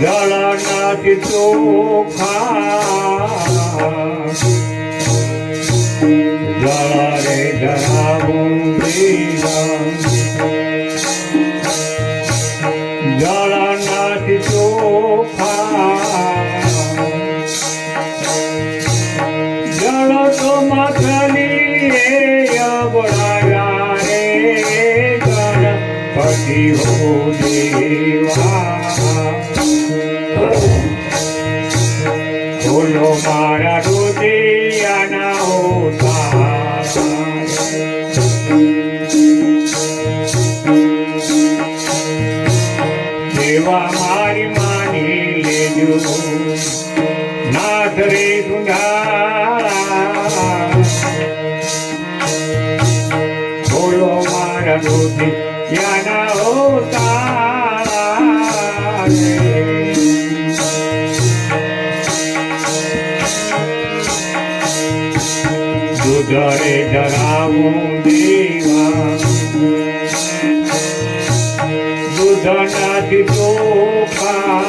જળનાથ ચોખા જળ રે જરા બોલો મારા રુદિયાના ઉતાર દેવા મારી માની લેજો. નાથ રે સુંદર બોલો મારા રુદિયાના ઉતાર જરે ડરાવું દેવા દુધનાથી ચોખા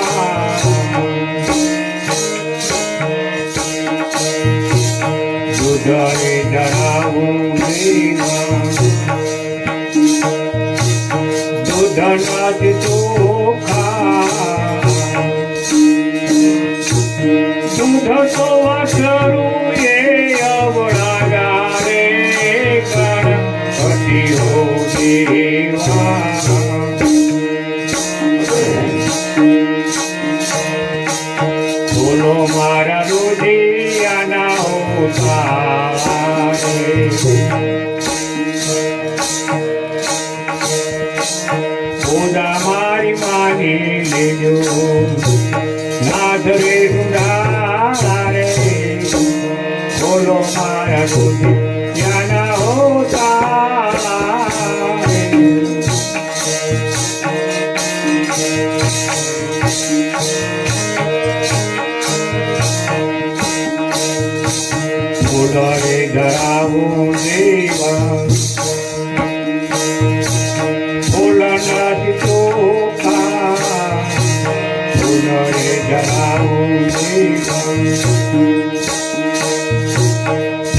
દુધરે ડરા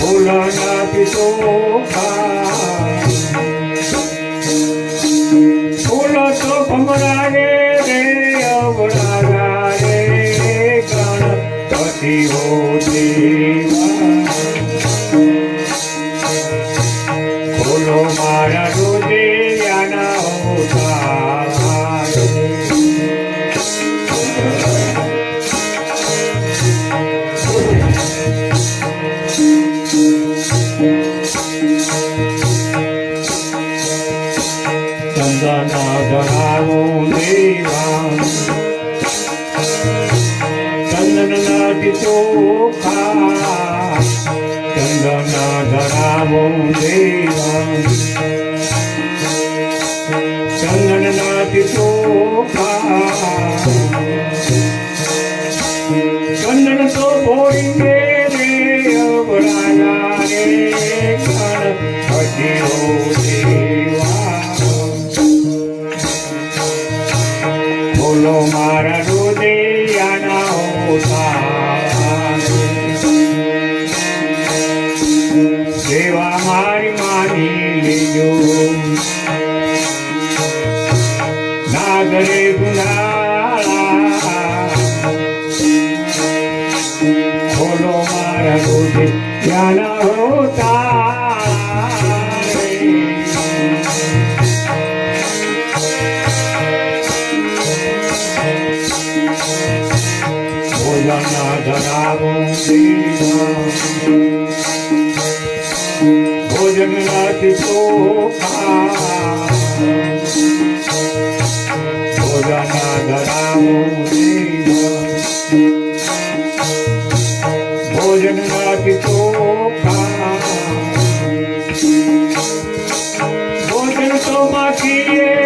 Hola, Gatito, Hola. વંદના ધરાવું દેવા. ચંદનના કિશોર ધરાવું ભોજન નથી તો ભોજન ધરાવું ભોજન નથી તો ભોજન તો માખીએ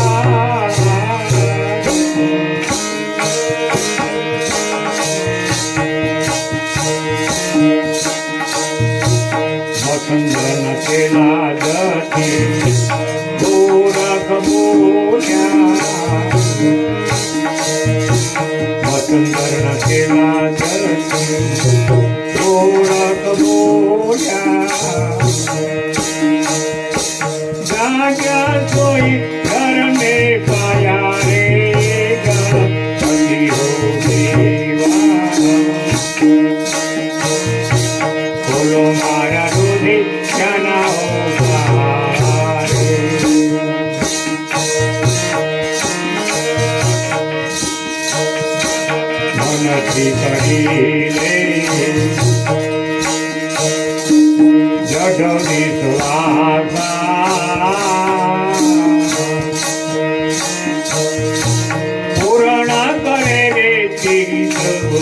from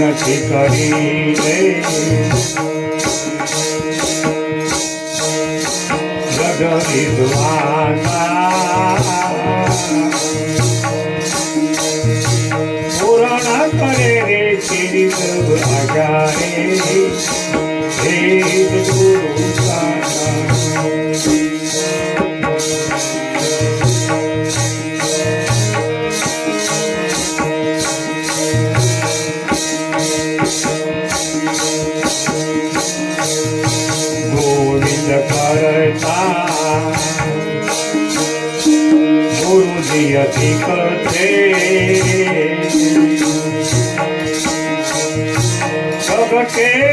મનથી કરી લે જગવિદ્વાના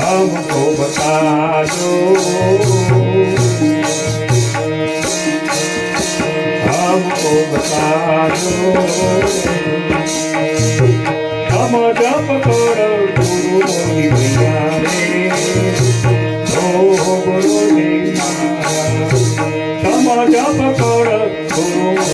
हमको बता दो हमको बता दो हम जब करो गुरु मोहिया